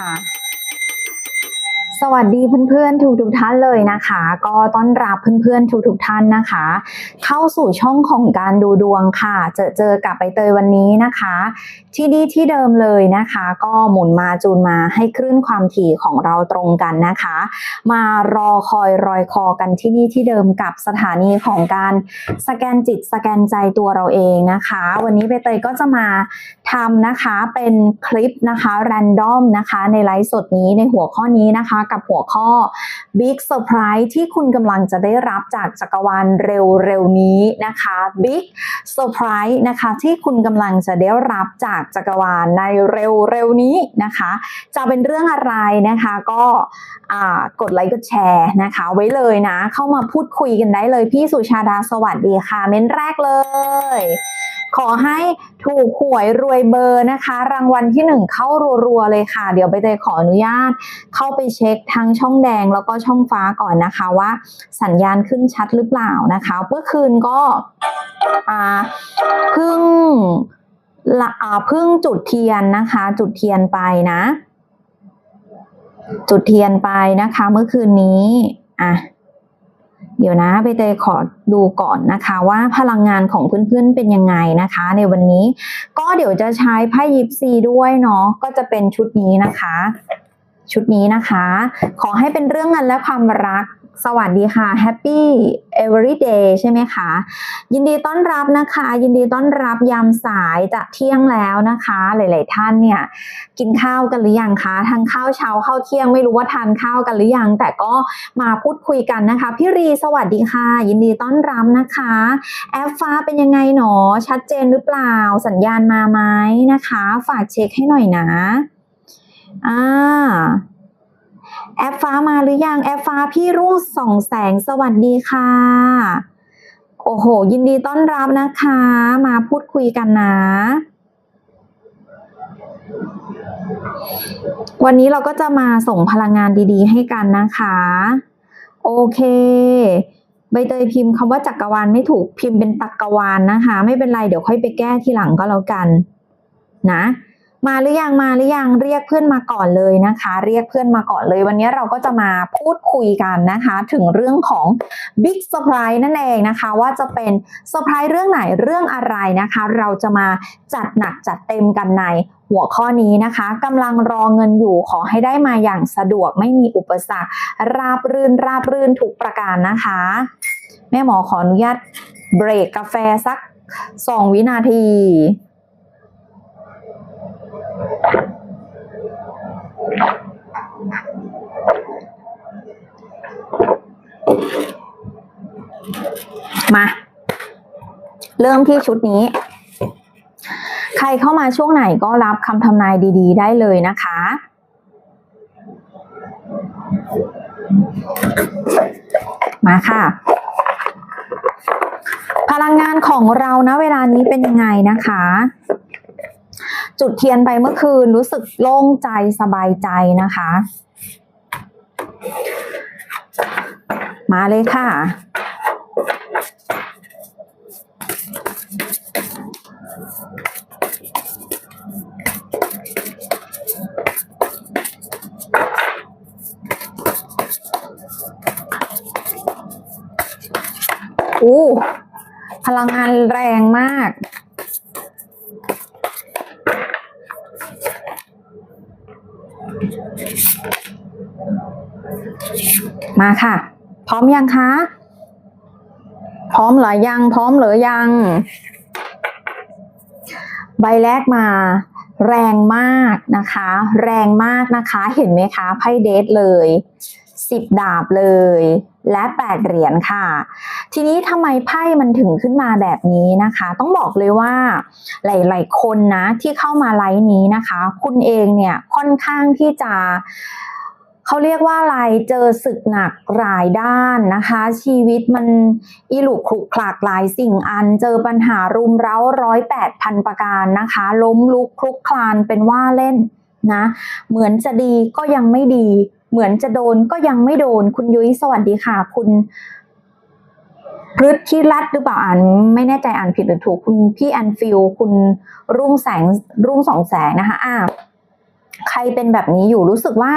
Ah. สวัสดีเพื่อนๆทุกทุกๆท่านเลยนะคะ ก็ต้อนรับเพื่อนๆทุกทุกๆท่านนะคะ เข้าสู่ช่องของการดูดวงค่ะ เจอเจอกับใบเตยวันนี้นะคะ ที่นี่ที่เดิมเลยนะคะ ก็หมุนมาจูนมาให้คลื่นความถี่ของเราตรงกันนะคะ มารอคอยรอยคอกันที่นี่ที่เดิมกับสถานีของการสแกนจิตสแกนใจตัวเราเองนะคะ วันนี้ใบเตยก็จะมาทำนะคะเป็นคลิปนะคะแรนดอมนะคะในไลฟ์สดนี้ในหัวข้อนี้นะคะกับหัวข้อ Big Surprise ที่คุณกำลังจะได้รับจากจักรวาลเร็วๆนี้นะคะ Big Surprise นะคะที่คุณกำลังจะได้รับจากจักรวาลในเร็วๆนี้นะคะ จะเป็นเรื่องอะไรนะคะก็กดไลค์กดแชร์นะคะ ไว้เลยนะ เข้ามาพูดคุยกันได้เลยพี่สุชาดาสวัสดีค่ะ เม้นแรกเลยขอให้ถูกหวยรวยเบอร์นะคะ รางวัลที่หนึ่งเข้ารัวๆเลยค่ะ เดี๋ยวใบเตยขออนุญาต เข้าไปเช็คทั้งช่องแดงแล้วก็ช่องฟ้าก่อนนะคะว่าสัญญาณขึ้นชัดหรือเปล่านะคะ เมื่อคืนก็เพิ่งละเพิ่งจุดเทียนนะคะ จุดเทียนไปนะ จุดเทียนไปนะคะ เมื่อคืนนี้อะ เดี๋ยวนะไปเตยขอดูก่อนนะคะ ว่าพลังงานของเพื่อนๆเป็นยังไงนะคะ ในวันนี้ก็เดี๋ยวจะใช้ไพ่ยิปซีด้วยเนาะก็จะเป็นชุดนี้นะคะ ชุดนี้นะคะ ขอให้เป็นเรื่องเงินและความรัก สวัสดีค่ะ Happy Every Day ใช่ไหมคะ ยินดีต้อนรับนะคะ ยินดีต้อนรับยามสายจะเที่ยงแล้วนะคะ หลาย ๆ ท่านเนี่ย กินข้าวกันหรือยังคะทานข้าวเช้าข้าวเที่ยงไม่รู้ว่าทานข้าวกันหรือยัง แต่ก็มาพูดคุยกันนะคะ พี่รีสวัสดีค่ะ ยินดีต้อนรับนะคะ แอปฟ้าเป็นยังไงหนอ ชัดเจนหรือเปล่าสัญญาณมาไหมนะคะ ฝากเช็คให้หน่อยนะอ่า แอปฟ้ามาหรือยังแอปฟ้าพี่รุ่งส่องแสงสวัสดีค่ะ โอ้โห ยินดีต้อนรับนะคะ มาพูดคุยกันนะ วันนี้เราก็จะมาส่งพลังงานดีๆ ให้กันนะคะ โอเคใบเตยพิมพ์คำว่าจักรวาลไม่ถูกพิมพ์เป็นตักกวาลนะคะ ไม่เป็นไรเดี๋ยวค่อยไปแก้ทีหลังก็แล้วกัน นะ มาหรือยังมาหรือยังเรียกเพื่อนมาก่อนเลยนะคะ เรียกเพื่อนมาก่อนเลย วันนี้เราก็จะมาพูดคุยกันนะคะ ถึงเรื่องของ Big Surprise นั่นเองนะคะ ว่าจะเป็นเซอร์ไพรส์เรื่องไหนเรื่องอะไรนะคะ เราจะมาจัดหนักจัดเต็มกันในหัวข้อนี้นะคะกำลังรอเงินอยู่ขอให้ได้มาอย่างสะดวกไม่มีอุปสรรค ราบรื่นราบรื่นทุกประการนะคะ แม่หมอขออนุญาตเบรกกาแฟสักสองวินาที มา เริ่มที่ชุดนี้ ใครเข้ามาช่วงไหนก็รับคำทำนายดี ๆ ได้เลยนะคะ มาค่ะ พลังงานของเรานะเวลานี้เป็นยังไงนะคะ จุดเทียนไปเมื่อคืนรู้สึกโล่งใจสบายใจนะคะ มาเลยค่ะ อู้พลังงานแรงมาก มาค่ะ พร้อมยังคะ พร้อมหรือยัง พร้อมหรือยัง ใบแรกมาแรงมากนะคะ แรงมากนะคะ เห็นไหมคะไพ่เดทเลยสิบดาบเลย และแปดเหรียญค่ะ ทีนี้ทำไมไพ่มันถึงขึ้นมาแบบนี้นะคะ ต้องบอกเลยว่า หลาย ๆ คนนะที่เข้ามาไลฟ์นี้นะคะ คุณเองเนี่ยค่อนข้างที่จะ เขาเรียกว่าอะไรเจอศึกหนักหลายด้านนะคะ ชีวิตมันอีหลุกขลุกขลากหลายสิ่งอัน เจอปัญหารุมเร้าร้อยแปดพันประการนะคะ ล้มลุกคลุกคลานเป็นว่าเล่นนะเหมือนจะดีก็ยังไม่ดี เหมือนจะโดนก็ยังไม่โดน คุณยุ้ยสวัสดีค่ะ คุณพฤทธิรัตหรือเปล่าอ่านไม่แน่ใจอ่านผิดหรือถูก คุณพี่แอนฟิลคุณรุ่งแสงรุ่งสองแสงนะคะอ่า ใครเป็นแบบนี้อยู่รู้สึกว่า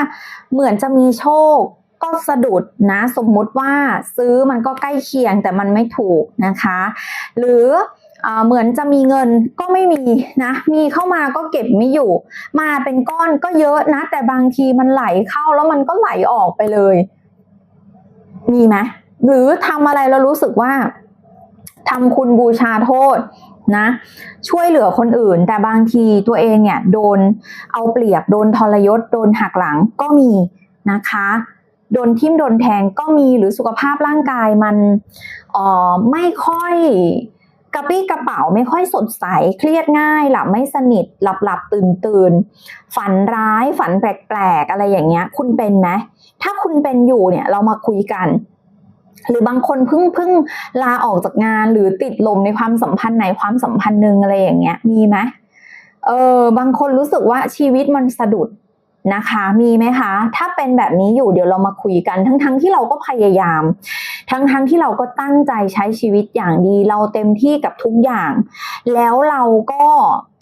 เหมือนจะมีโชคก็สะดุดนะ สมมุติว่าซื้อมันก็ใกล้เคียงแต่มันไม่ถูกนะคะ หรือเหมือนจะมีเงินก็ไม่มีนะ มีเข้ามาก็เก็บไม่อยู่ มาเป็นก้อนก็เยอะนะ แต่บางทีมันไหลเข้าแล้วมันก็ไหลออกไปเลย มีไหมหรือทำอะไรแล้วรู้สึกว่าทำคุณบูชาโทษ นะช่วยเหลือคนอื่น แต่บางทีตัวเองเนี่ยโดนเอาเปรียบโดนทรยศ โดนหักหลังก็มีนะคะ โดนทิ่มโดนแทงก็มีหรือสุขภาพร่างกายมันออไม่ค่อยกระปี้กระเป๋าไม่ค่อยสดใสเครียดง่าย หลับไม่สนิทหลับหลับตื่นตื่นฝันร้ายฝันแปลกๆอะไรอย่างเงี้ย คุณเป็นไหมถ้าคุณเป็นอยู่เนี่ยเรามาคุยกัน หรือบางคนเพิ่งเพิ่งลาออกจากงานหรือติดลมในความสัมพันธ์ไหนความสัมพันธ์หนึ่งอะไรอย่างเงี้ย มีไหมเออบางคนรู้สึกว่าชีวิตมันสะดุดนะคะ มีไหมคะ ถ้าเป็นแบบนี้อยู่เดี๋ยวเรามาคุยกัน ทั้งๆทที่เราก็พยายาม ทั้งๆทที่เราก็ตั้งใจใช้ชีวิตอย่างดี เราเต็มที่กับทุกอย่าง แล้วเราก็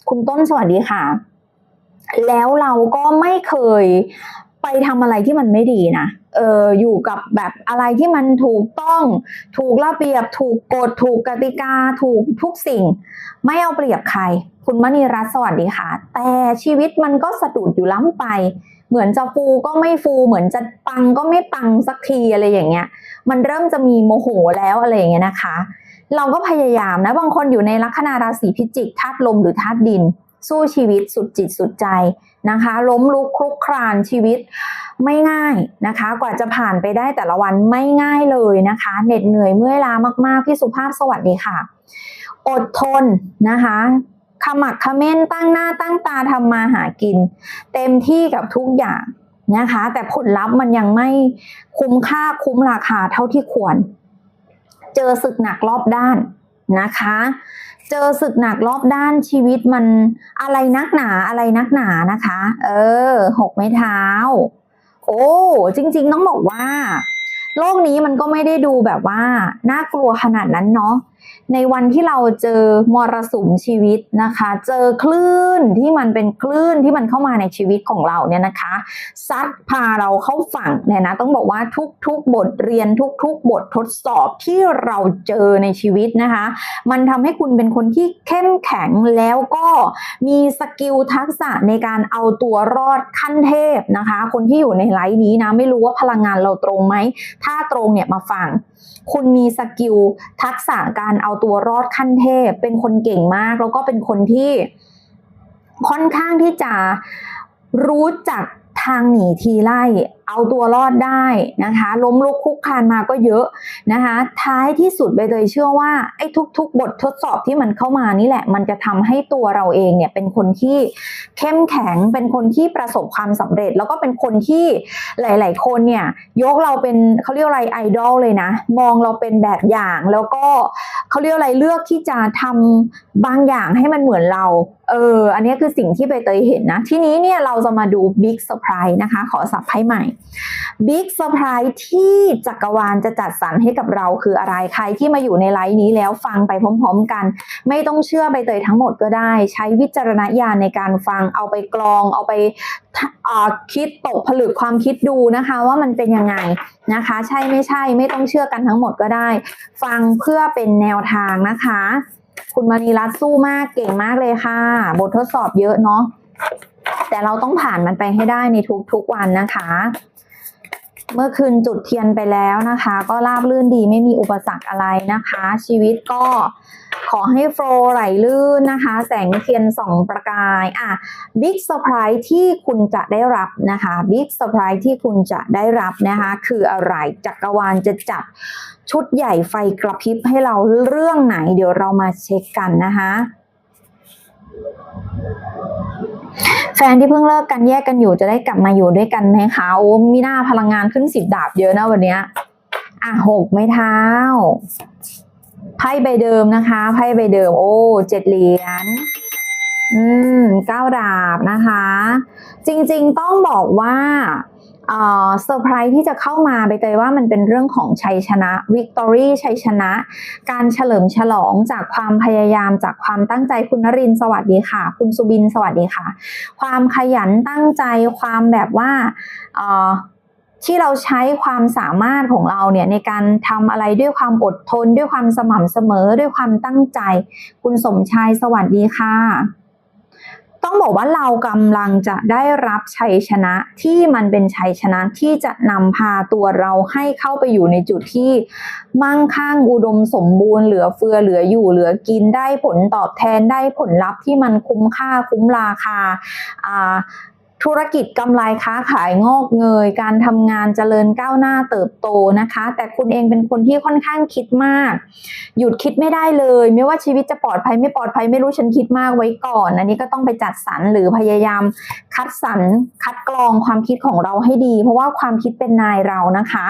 คุณต้นสวัสดีค่ะ แล้วเราก็ไม่เคยไปทำอะไรที่มันไม่ดีนะ เอออยู่กับแบบอะไรที่มันถูกต้องถูกระเบียบ ถูกกฎถูกกติกา ถูกทุกสิ่ง ไม่เอาเปรียบใคร คุณมณีรัตน์สวัสดีค่ะ แต่ชีวิตมันก็สะดุดอยู่ล้ำไป เหมือนจะฟูก็ไม่ฟู เหมือนจะปังก็ไม่ปังสักทีอะไรอย่างเงี้ย มันเริ่มจะมีโมโหแล้วอะไรอย่างเงี้ยนะคะ เราก็พยายามนะบางคนอยู่ในลัคนาราศีพิจิกธาตุลมหรือธาตุดิน สู้ชีวิตสุดจิตสุดใจนะคะ ล้มลุกคลุกคลานชีวิต ไม่ง่ายนะคะ กว่าจะผ่านไปได้แต่ละวันไม่ง่ายเลยนะคะเหน็ดเหนื่อยเมื่อยล้ามากๆพี่สุภาพสวัสดีค่ะ อดทนนะคะขมักเขม้นตั้งหน้าตั้งตาทำมาหากิน เต็มที่กับทุกอย่างนะคะ แต่ผลลัพธ์มันยังไม่คุ้มค่าคุ้มราคาเท่าที่ควร เจอศึกหนักรอบด้านนะคะ เจอศึกหนักรอบด้านชีวิตมันอะไรนักหนาอะไรนักหนานะคะ เออหกไม้เท้า โอ้ จริง ๆ ต้องบอกว่า โลกนี้มันก็ไม่ได้ดูแบบว่า น่ากลัวขนาดนั้นเนาะ ในวันที่เราเจอมรสุมชีวิตนะคะ เจอคลื่นที่มันเป็นคลื่นที่มันเข้ามาในชีวิตของเราเนี่ยนะคะซัดพาเราเข้าฝั่งเนี่ยนะต้องบอกว่าทุกๆบทเรียนทุกๆ บททดสอบที่เราเจอในชีวิตนะคะ มันทำให้คุณเป็นคนที่เข้มแข็งแล้วก็มีสกิลทักษะในการเอาตัวรอดขั้นเทพนะคะ คนที่อยู่ในไลฟ์นี้นะไม่รู้ว่าพลังงานเราตรงไหมถ้าตรงเนี่ยมาฟัง คุณมีสกิลทักษะการเอาตัวรอดขั้นเทพ เป็นคนเก่งมาก แล้วก็เป็นคนที่ค่อนข้างที่จะรู้จักทางหนีทีไล่ เอาตัวรอดได้นะคะ ล้มลุกคลุกคานมาก็เยอะนะคะ ท้ายที่สุดใบเตยเชื่อว่าไอ้ทุก ๆ บททดสอบที่มันเข้ามานี่แหละ มันจะทำให้ตัวเราเองเนี่ยเป็นคนที่เข้มแข็งเป็นคนที่ประสบความสำเร็จ แล้วก็เป็นคนที่หลาย ๆ คนเนี่ยยกเราเป็นเขาเรียกอะไรไอดอลเลยนะ มองเราเป็นแบบอย่างแล้วก็เขาเรียกอะไรเลือกที่จะทำบางอย่างให้มันเหมือนเราเออ อันนี้คือสิ่งที่ใบเตยเห็นนะ ทีนี้เนี่ยเราจะมาดูบิ๊กเซอร์ไพรส์นะคะ ขอสับให้ใหม่บิ๊กเซอร์ไพรส์ที่จักรวาลจะจัดสรรให้กับเราคืออะไรใครที่มาอยู่ในไลฟ์นี้แล้วฟังไปพร้อมๆกัน ไม่ต้องเชื่อใบเตยทั้งหมดก็ได้ ใช้วิจารณญาณในการฟังเอาไปกรอง เอาไปาคิดตกผลึกความคิดดูนะคะ ว่ามันเป็นยังไงนะคะ ใช่ไม่ใช่ไม่ต้องเชื่อกันทั้งหมดก็ได้ ฟังเพื่อเป็นแนวทางนะคะ คุณมณีรัตน์สู้มากเก่งมากเลยค่ะ บททดสอบเยอะเนาะแต่เราต้องผ่านมันไปให้ได้ในทุกๆวันนะคะ เมื่อคืนจุดเทียนไปแล้วนะคะ ก็ราบลื่นดีไม่มีอุปสรรคอะไรนะคะ ชีวิตก็ขอให้โฟลว์ไหลลื่นนะคะ แสงเทียนสองประกายอะบิ๊กเซอร์ไพรส์ที่คุณจะได้รับนะคะบิ๊กเซอร์ไพรส์ที่คุณจะได้รับนะคะ คืออะไรจักรวาลจะจับชุดใหญ่ไฟกระพริบให้เราเรื่องไหน เดี๋ยวเรามาเช็คกันนะคะ แฟนที่เพิ่งเลิกกันแยกกันอยู่จะได้กลับมาอยู่ด้วยกันไหมคะโอ้มีหน้าพลังงานขึ้นสิบดาบเยอะนะวันเนี้ยอะหกไม้เท้าไพ่ใบเดิมนะคะไพ่ใบเดิม โอ้เจ็ดเหรียญอืมเก้าดาบนะคะ จริง ๆ ต้องบอกว่า เซอร์ไพรส์ที่จะเข้ามาใบเตยว่ามันเป็นเรื่องของชัยชนะวิกตอรี่ชัยชนะ การเฉลิมฉลองจากความพยายามจากความตั้งใจคุณนรินสวัสดีค่ะ คุณสุบินสวัสดีค่ะ ความขยันตั้งใจความแบบว่าที่เราใช้ความสามารถของเราเนี่ยในการทำอะไรด้วยความอดทน ด้วยความสม่ำเสมอด้วยความตั้งใจ คุณสมชายสวัสดีค่ะ ต้องบอกว่าเรากำลังจะได้รับชัยชนะที่มันเป็นชัยชนะที่จะนำพาตัวเราให้เข้าไปอยู่ในจุดที่มั่งคั่งอุดมสมบูรณ์เหลือเฟือเหลืออยู่เหลือกินได้ผลตอบแทนได้ผลลัพธ์ที่มันคุ้มค่าคุ้มราคาอ่า ธุรกิจกำไรค้าขายงอกเงย การทำงานเจริญก้าวหน้าเติบโตนะคะ แต่คุณเองเป็นคนที่ค่อนข้างคิดมาก หยุดคิดไม่ได้เลย ไม่ว่าชีวิตจะปลอดภัยไม่ปลอดภัยไม่รู้ฉันคิดมากไว้ก่อน อันนี้ก็ต้องไปจัดสรรหรือพยายามคัดสรรคัดกรองความคิดของเราให้ดี เพราะว่าความคิดเป็นนายเรานะคะ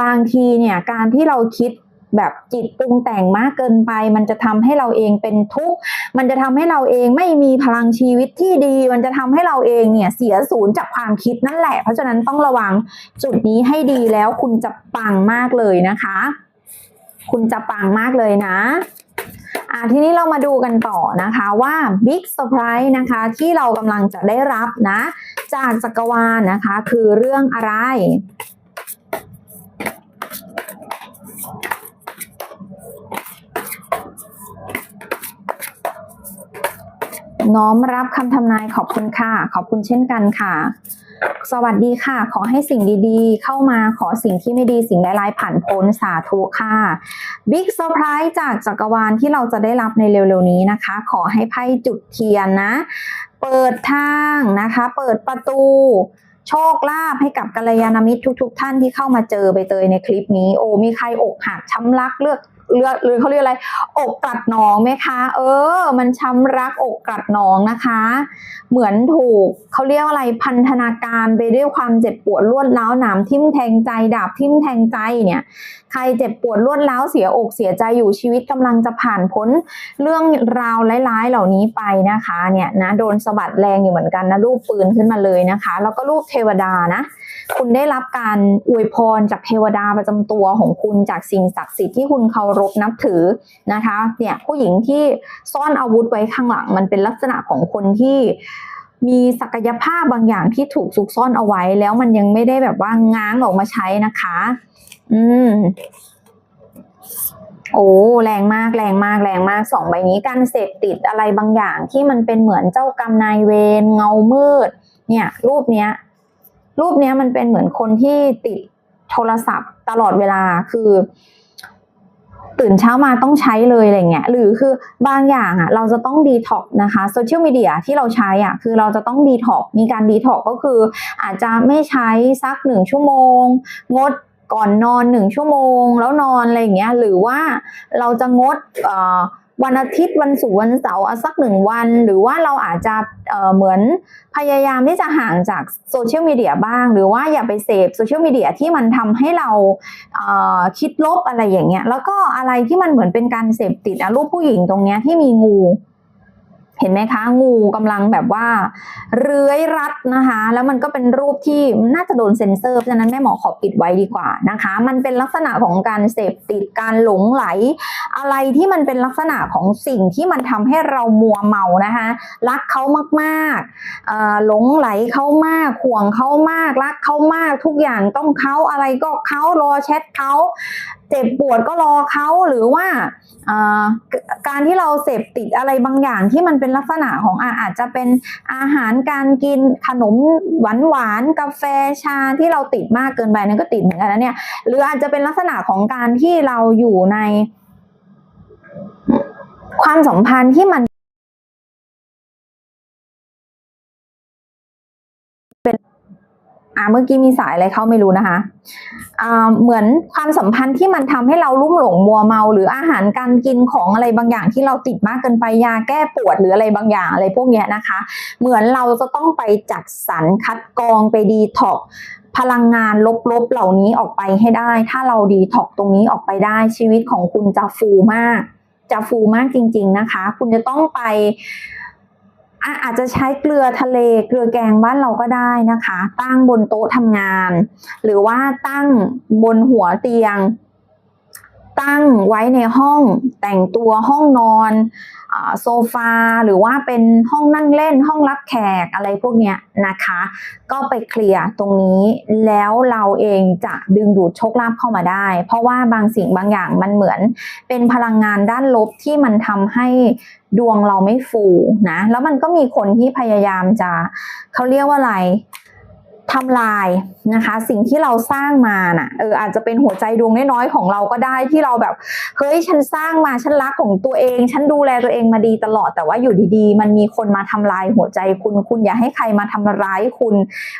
บางทีเนี่ยการที่เราคิด แบบจิตปรุงแต่งมากเกินไป มันจะทำให้เราเองเป็นทุกข์มันจะทำให้เราเองไม่มีพลังชีวิตที่ดี มันจะทำให้เราเองเนี่ยเสียศูนย์จากความคิดนั่นแหละ เพราะฉะนั้นต้องระวังจุดนี้ให้ดีแล้วคุณจะปังมากเลยนะคะ คุณจะปังมากเลยนะอ่าทีนี้เรามาดูกันต่อนะคะว่า Big Surprise นะคะที่เรากำลังจะได้รับนะ จากจักรวาลนะคะ คือเรื่องอะไร น้อมรับคำทำนายขอบคุณค่ะ ขอบคุณเช่นกันค่ะ สวัสดีค่ะ ขอให้สิ่งดีๆ เข้ามาขอสิ่งที่ไม่ดีสิ่งร้ายๆผ่านพ้นสาธุค่ะบิ๊กเซอร์ไพรส์จากจักรวาลที่เราจะได้รับในเร็วๆนี้นะคะ ขอให้ไพ่จุดเทียนนะ เปิดทางนะคะ เปิดประตู โชคลาภให้กับกัลยาณมิตรทุก ๆ ท่านที่เข้ามาเจอใบเตยในคลิปนี้ โอ้มีใครอกหักช้ำรักเลือก เลือกหรือเขาเรียกอะไร อกกลัดหนองไหมคะ เออ มันช้ำรักอกกลัดหนองนะคะ เหมือนถูกเขาเรียกว่าอะไรพันธนาการไปด้วยความเจ็บปวดรวดร้าวหนามทิ่มแทงใจดาบทิ่มแทงใจเนี่ย ใครเจ็บปวดรวดร้าวเสียอกเสียใจอยู่ชีวิตกำลังจะผ่านพ้นเรื่องราวร้ายๆเหล่านี้ไปนะคะ เนี่ยนะโดนสะบัดแรงอยู่เหมือนกันนะรูปปืนขึ้นมาเลยนะคะ แล้วก็รูปเทวดานะ คุณได้รับการอวยพรจากเทวดาประจำตัวของคุณจากสิ่งศักดิ์สิทธิ์ที่คุณเคารพนับถือนะคะเนี่ยผู้หญิงที่ซ่อนอาวุธไว้ข้างหลัง มันเป็นลักษณะของคนที่มีศักยภาพบางอย่างที่ถูกซุกซ่อนเอาไว้ แล้วมันยังไม่ได้แบบว่าง้างออกมาใช้นะคะ อืมโอ้แรงมากแรงมากแรงมากสองใบนี้การเสพติดอะไรบางอย่างที่มันเป็นเหมือนเจ้ากรรมนายเวรเงามืด เนี่ย รูปเนี้ย รูปเนี้ยมันเป็นเหมือนคนที่ติดโทรศัพท์ตลอดเวลาคือ ตื่นเช้ามาต้องใช้เลยอะไรเงี้ยหรือคือบางอย่างอะเราจะต้องดีท็อกนะคะโซเชียลมีเดียที่เราใช้อะคือเราจะต้องดีท็อกมีการดีท็อกก็คือ อาจจะไม่ใช้สักหนึ่งชั่วโมง งดก่อนนอนหนึ่งชั่วโมง แล้วนอนอะไรเงี้ยหรือว่าเราจะงดเอ่อ วันอาทิตย์วันศุกร์วันเสาร์สักหนึ่งวัน หรือว่าเราอาจจะเเหมือนพยายามที่จะห่างจากโซเชียลมีเดียบ้าง หรือว่าอย่าไปเสพโซเชียลมีเดียที่มันทำให้เราเคิดลบอะไรอย่างเงี้ยแล้วก็อะไรที่มันเหมือนเป็นการเสพติดรูปผู้หญิงตรงเนี้ยที่มีงู เห็นไหมคะ งูกำลังแบบว่าเลื้อยรัดนะคะ แล้วมันก็เป็นรูปที่น่าจะโดนเซ็นเซอร์เพราะฉะนั้นแม่หมอขอปิดไว้ดีกว่านะคะ มันเป็นลักษณะของการเสพติดการหลงไหล อะไรที่มันเป็นลักษณะของสิ่งที่มันทำให้เรามัวเมานะคะ รักเขามากๆหลงไหลเขามากห่วงเขามากรักเขามากทุกอย่างต้องเขาอะไรก็เขารอแชทเขา เจ็บปวดก็รอเขาหรือว่าการที่เราเสพติดอะไรบางอย่างที่มันเป็นลักษณะของอาจจะเป็นอาหารการกินขนมหวานหวานกาแฟชาที่เราติดมากเกินไปนั่นก็ติดเหมือนกันนะเนี่ยหรืออาจจะเป็นลักษณะของการที่เราอยู่ในความสัมพันธ์ที่มัน อ่าเมื่อกี้มีสายอะไรเข้าไม่รู้นะคะอ่าเหมือนความสัมพันธ์ที่มันทำให้เราลุ่มหลงมัวเมา หรืออาหารการกินของอะไรบางอย่างที่เราติดมากเกินไปยาแก้ปวดหรืออะไรบางอย่างอะไรพวกนี้นะคะ เหมือนเราจะต้องไปจัดสรรคัดกรองไปดีท็อกพลังงานลบๆเหล่านี้ออกไปให้ได้ ถ้าเราดีท็อกตรงนี้ออกไปได้ชีวิตของคุณจะฟูมาก จะฟูมากจริง ๆนะคะ คุณจะต้องไป อาจจะใช้เกลือทะเลเกลือแกงบ้านเราก็ได้นะคะ ตั้งบนโต๊ะทำงาน หรือว่าตั้งบนหัวเตียง ตั้งไว้ในห้องแต่งตัวห้องนอนโซฟาหรือว่าเป็นห้องนั่งเล่นห้องรับแขกอะไรพวกเนี้ยนะคะ ก็ไปเคลียร์ตรงนี้แล้วเราเองจะดึงดูดโชคลาภเข้ามาได้ เพราะว่าบางสิ่งบางอย่างมันเหมือนเป็นพลังงานด้านลบที่มันทำให้ดวงเราไม่ฟูนะแล้วมันก็มีคนที่พยายามจะเขาเรียกว่าอะไร ทำลายนะคะ สิ่งที่เราสร้างมาน่ะเอออาจจะเป็นหัวใจดวงน้อยๆของเราก็ได้ที่เราแบบเฮ้ยฉันสร้างมาฉันรักของตัวเอง ฉันดูแลตัวเองมาดีตลอดแต่ว่าอยู่ดีๆ มันมีคนมาทำลายหัวใจคุณคุณอย่าให้ใครมาทำร้ายคุณ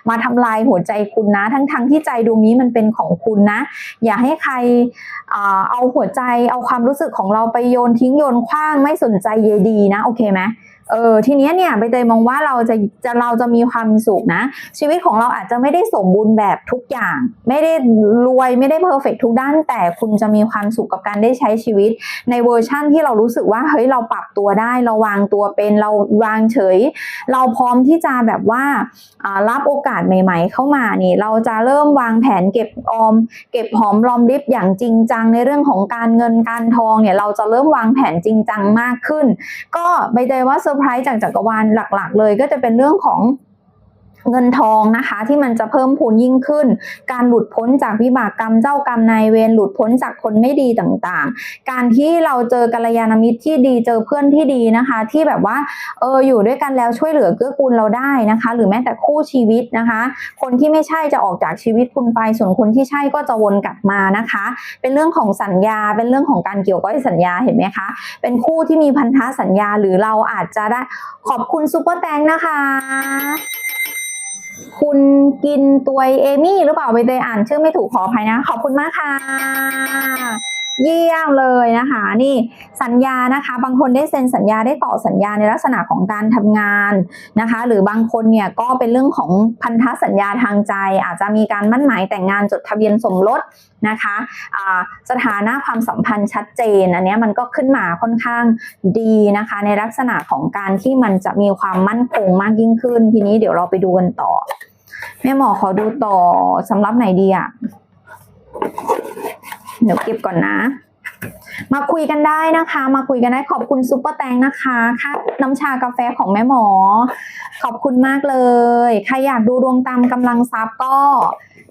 มาทำลายหัวใจคุณนะ ทั้งๆที่ใจดวงนี้มันเป็นของคุณนะ อย่าให้ใครอ่าเอาหัวใจเอาความรู้สึกของเราไปโยนทิ้งโยนขว้างไม่สนใจเยดีนะโอเคไหม เออทีเนี้ยเนี่ยใบเตยมองว่าเราจะจะเราจะมีความสุขนะ ชีวิตของเราอาจจะไม่ได้สมบูรณ์แบบทุกอย่าง ไม่ได้รวยไม่ได้เพอร์เฟกทุกด้าน แต่คุณจะมีความสุขกับการได้ใช้ชีวิต ในเวอร์ชั่นที่เรารู้สึกว่าเฮ้ยเราปรับตัวได้ เราวางตัวเป็นเราวางเฉย เราพร้อมที่จะแบบว่าอ่ารับโอกาสใหม่ ๆ เข้ามานี่เราจะเริ่มวางแผนเก็บออม เก็บหอมรอมริบอย่างจริงจังในเรื่องของการเงินการทองเนี่ยเราจะเริ่มวางแผนจริงจังมากขึ้น ก็ใบเตยว่าเซซอร์ไพรส์จากจักรวาลหลัก ๆ เลย ก็จะเป็นเรื่องของ เงินทองนะคะที่มันจะเพิ่มพูนยิ่งขึ้น การหลุดพ้นจากวิบากกรรมเจ้ากรรมนายเวรหลุดพ้นจากคนไม่ดีต่างๆ การที่เราเจอกัลยาณมิตรที่ดีเจอเพื่อนที่ดีนะคะ ที่แบบว่าเอออยู่ด้วยกันแล้วช่วยเหลือเกื้อกูลเราได้นะคะ หรือแม้แต่คู่ชีวิตนะคะ คนที่ไม่ใช่จะออกจากชีวิตคุณไป ส่วนคนที่ใช่ก็จะวนกลับมานะคะ เป็นเรื่องของสัญญาเป็นเรื่องของการเกี่ยวก้อยสัญญาเห็นไหมคะ เป็นคู่ที่มีพันธะสัญญาหรือเราอาจจะได้ขอบคุณซูเปอร์แตงนะคะ คุณกินตัวเอมี่หรือเปล่าไปเตยอ่านชื่อไม่ถูกขออภัยนะ ขอบคุณมากค่ะ เยี่ยมเลยนะคะ นี่สัญญานะคะ บางคนได้เซ็นสัญญาได้ต่อสัญญาในลักษณะของการทำงานนะคะ หรือบางคนเนี่ยก็เป็นเรื่องของพันธสัญญาทางใจ อาจจะมีการมั่นหมายแต่งงานจดทะเบียนสมรสนะคะอ่าสถานะความสัมพันธ์ชัดเจนอันนี้มันก็ขึ้นมาค่อนข้างดีนะคะ ในลักษณะของการที่มันจะมีความมั่นคงมากยิ่งขึ้น ทีนี้เดี๋ยวเราไปดูกันต่อแม่หมอขอดูต่อสำหรับไหนดีอะ เดี๋ยวเก็บก่อนนะ มาคุยกันได้นะคะ มาคุยกันได้ขอบคุณซุปเปอร์แตงนะคะค่าน้ำชากาแฟของแม่หมอ ขอบคุณมากเลย ใครอยากดูดวงตามกำลังทรัพย์ก็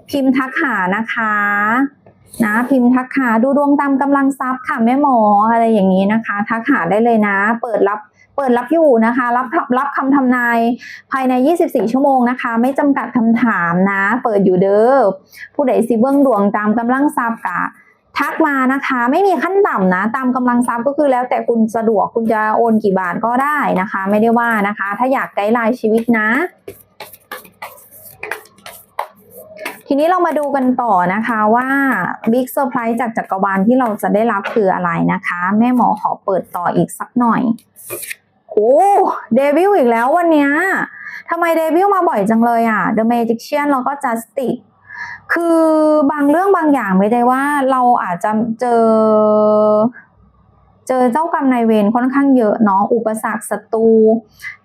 พิมพ์ทักหานะคะนะพิมพ์ทักหาดูดวงตามกำลังทรัพย์ค่ะแม่หมออะไรอย่างนี้นะคะ ทักหาได้เลยนะ เปิดรับเปิดรับอยู่นะคะ รับรับคำทำนายภายใน 24 ชั่วโมงนะคะ ไม่จำกัดคำถามนะ เปิดอยู่เด้อผู้ใดสิเบื้องดวงตามกำลังทรัพย์กะ ทักมานะคะ ไม่มีขั้นต่ำนะ ตามกำลังทรัพย์ก็คือแล้วแต่คุณสะดวกคุณจะโอนกี่บาทก็ได้นะคะ ไม่ได้ว่านะคะ ถ้าอยากไกด์ไลน์ชีวิตนะ ทีนี้เรามาดูกันต่อนะคะว่าบิ๊กเซอร์ไพรส์จากจักรวาลที่เราจะได้รับคืออะไรนะคะ แม่หมอขอเปิดต่ออีกสักหน่อยโอ้เดวิลอีกแล้ววันนี้ทำไมเดวิลมาบ่อยจังเลยอะ The Magician แล้วก็ Justice คือบางเรื่องบางอย่างไม่ได้ว่าเราอาจจะเจอ เจอเจ้ากรรมนายเวรค่อนข้างเยอะเนาะอุปสรรคศัตรู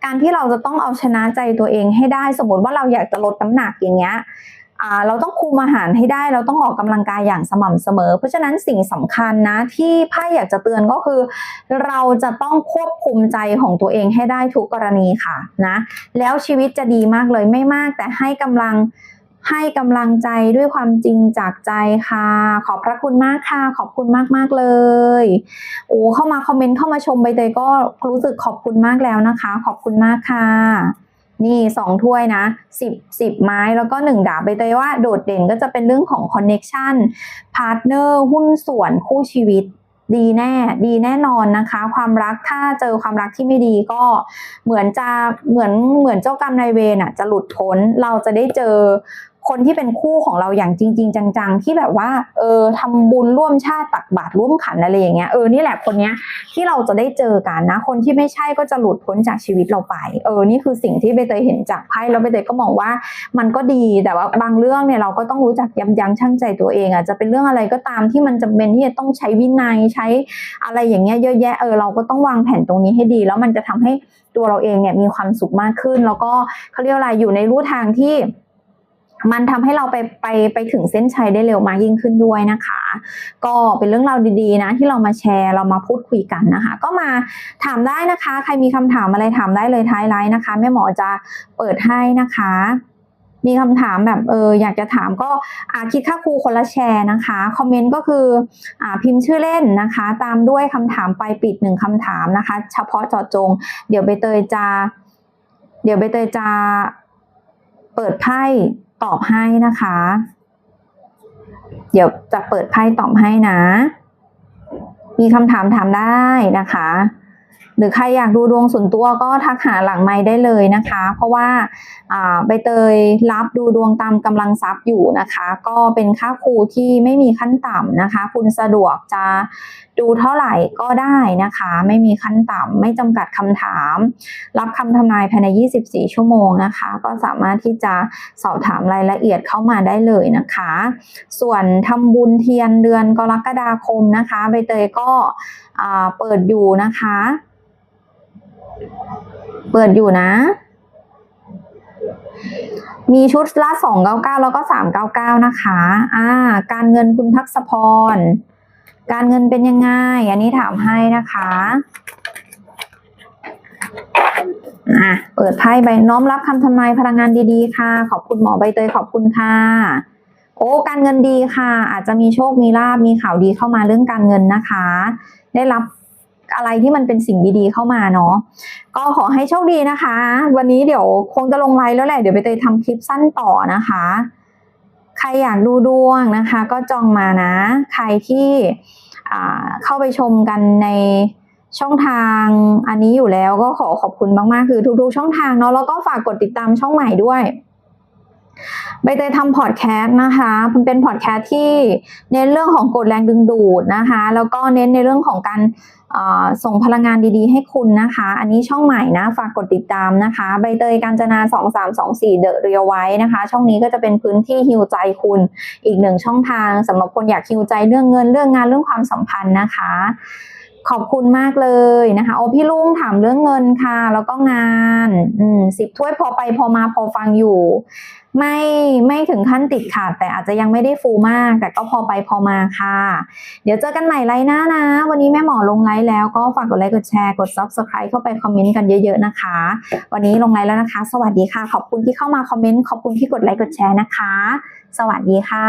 การที่เราจะต้องเอาชนะใจตัวเองให้ได้สมมติว่าเราอยากจะลดน้ำหนักอย่างเงี้ยเราต้องคุมอาหารให้ได้ เราต้องออกกำลังกายอย่างสม่ำเสมอ เพราะฉะนั้นสิ่งสำคัญนะที่ไพ่อยากจะเตือนก็คือ เราจะต้องควบคุมใจของตัวเองให้ได้ทุกกรณีค่ะนะแล้วชีวิตจะดีมากเลยไม่มากแต่ให้กำลัง ให้กำลังใจด้วยความจริงจากใจค่ะ ขอบพระคุณมากค่ะ ขอบคุณมากมากเลยโอ้เข้ามาคอมเมนต์เข้ามาชมใบเตยก็รู้สึกขอบคุณมากแล้วนะคะ ขอบคุณมากค่ะนี่สองถ้วยนะสิบสิบไม้แล้วก็หนึ่งดาบใบเตยว่าโดดเด่นก็จะเป็นเรื่องของคอนเน็ชันพาร์ทเนอร์หุ้นส่วนคู่ชีวิต ดีแน่ ดีแน่นอนนะคะ ความรักถ้าเจอความรักที่ไม่ดีก็เหมือนจะเหมือนเหมือนเจ้ากรรมนายเวรอะจะหลุดพ้นเราจะได้เจอ คนที่เป็นคู่ของเราอย่างจริง ๆ จัง ๆ ที่แบบว่า เออทำบุญร่วมชาติตักบาตรร่วมขันอะไรอย่างเงี้ยเออนี่แหละคนเนี้ยที่เราจะได้เจอกันนะ คนที่ไม่ใช่ก็จะหลุดพ้นจากชีวิตเราไป เออนี่คือสิ่งที่ใบเตยเห็นจากไพ่แล้วใบเตยก็มองว่ามันก็ดีแต่ว่าบางเรื่องเนี่ยเราก็ต้องรู้จักยับยั้งชั่งใจตัวเองอะจะเป็นเรื่องอะไรก็ตามที่มันจำเป็นที่จะต้องใช้วินัยใช้อะไรอย่างเงี้ยเยอะแยะเออเราก็ต้องวางแผนตรงนี้ให้ดี แล้วมันจะทำให้ตัวเราเองเนี่ยมีความสุขมากขึ้น แล้วก็เขาเรียกอะไรอยู่ในรูทางที่ มันทำให้เราไปไปไปถึงเส้นชัยได้เร็วมากยิ่งขึ้นด้วยนะคะ ก็เป็นเรื่องราวดีๆนะ ที่เรามาแชร์เรามาพูดคุยกันนะคะ ก็มาถามได้นะคะ ใครมีคำถามอะไรถามได้เลยท้ายไลน์นะคะแม่หมอจะเปิดให้นะคะ มีคำถามแบบเอออยากจะถามก็อาคิดค่าครูคนละแชร์นะคะคอมเมนต์ก็คืออ่าพิมพ์ชื่อเล่นนะคะ ตามด้วยคำถามไปปิดหนึ่งคำถามนะคะ เฉพาะเจาะจง เดี๋ยวใบเตยจะ เดี๋ยวใบเตยจะเปิดไพ่ ตอบให้นะคะ เดี๋ยวจะเปิดไพ่ตอบให้นะ มีคำถามถามได้นะคะ หรือใครอยากดูดวงส่วนตัวก็ทักหาหลังไม้ได้เลยนะคะ เพราะว่าใบเตยรับดูดวงตามกำลังทรัพย์อยู่นะคะ ก็เป็นค่าครูที่ไม่มีขั้นต่ำนะคะ คุณสะดวกจะดูเท่าไหร่ก็ได้นะคะ ไม่มีขั้นต่ำไม่จำกัดคำถาม รับคำทำนายภายใน 24 ชั่วโมงนะคะ ก็สามารถที่จะสอบถามรายละเอียดเข้ามาได้เลยนะคะ ส่วนทำบุญเทียนเดือนกรกฎาคมนะคะใบเตยก็เปิดอยู่นะคะ เปิดอยู่นะ มีชุดละ299แล้วก็399นะคะ อ่า การเงินคุณทักษพร การเงินเป็นยังไง อันนี้ถามให้นะคะ อะ เปิดไพ่ใบน้อมรับคำทำนายพลังงานดีๆ ค่ะ ขอบคุณหมอใบเตยขอบคุณค่ะโอ้การเงินดีค่ะ อาจจะมีโชคมีลาบมีข่าวดีเข้ามาเรื่องการเงินนะคะ ได้รับ อะไรที่มันเป็นสิ่งดีๆเข้ามาเนาะก็ขอให้โชคดีนะคะ วันนี้เดี๋ยวคงจะลงไลน์แล้วแหละเดี๋ยวไปเตยทำคลิปสั้นต่อนะคะ ใครอยากดูดวงนะคะ ก็จองมานะ ใครที่เข้าไปชมกันในช่องทางอันนี้อยู่แล้วก็ขอขอบคุณมากๆคือทุกๆช่องทางเนาะแล้วก็ฝากกดติดตามช่องใหม่ด้วย ใบเตยทำพอดแคสต์นะคะมันเป็นพอดแคสต์ที่เน้นเรื่องของกฎแรงดึงดูดนะคะ แล้วก็เน้นในเรื่องของการส่งพลังงานดีๆ ให้คุณนะคะ อันนี้ช่องใหม่นะ ฝากกดติดตามนะคะ ใบเตยการจนา 2324 เดอะเรียวไว้นะคะ ช่องนี้ก็จะเป็นพื้นที่ฮิวใจคุณ อีกหนึ่งช่องทางสำหรับคนอยากฮิวใจเรื่องเงินเรื่องงานเรื่องความสัมพันธ์นะคะ ขอบคุณมากเลยนะคะ โอ้พี่ลุงถามเรื่องเงินค่ะ แล้วก็งานอืมสิบถ้วยพอไปพอมาพอฟังอยู่ ไม่ไม่ถึงขั้นติดขาดแต่อาจจะยังไม่ได้ฟูมาก แต่ก็พอไปพอมาค่ะ เดี๋ยวเจอกันใหม่ไลน์หน้านะ วันนี้แม่หมอลงไลน์แล้วก็ฝากกดไลค์กดแชร์กด subscribe เข้าไปคอมเมนต์กันเยอะๆนะคะ วันนี้ลงไลน์แล้วนะคะ สวัสดีค่ะ ขอบคุณที่เข้ามาคอมเมนต์ขอบคุณที่กดไลค์กดแชร์นะคะ สวัสดีค่ะ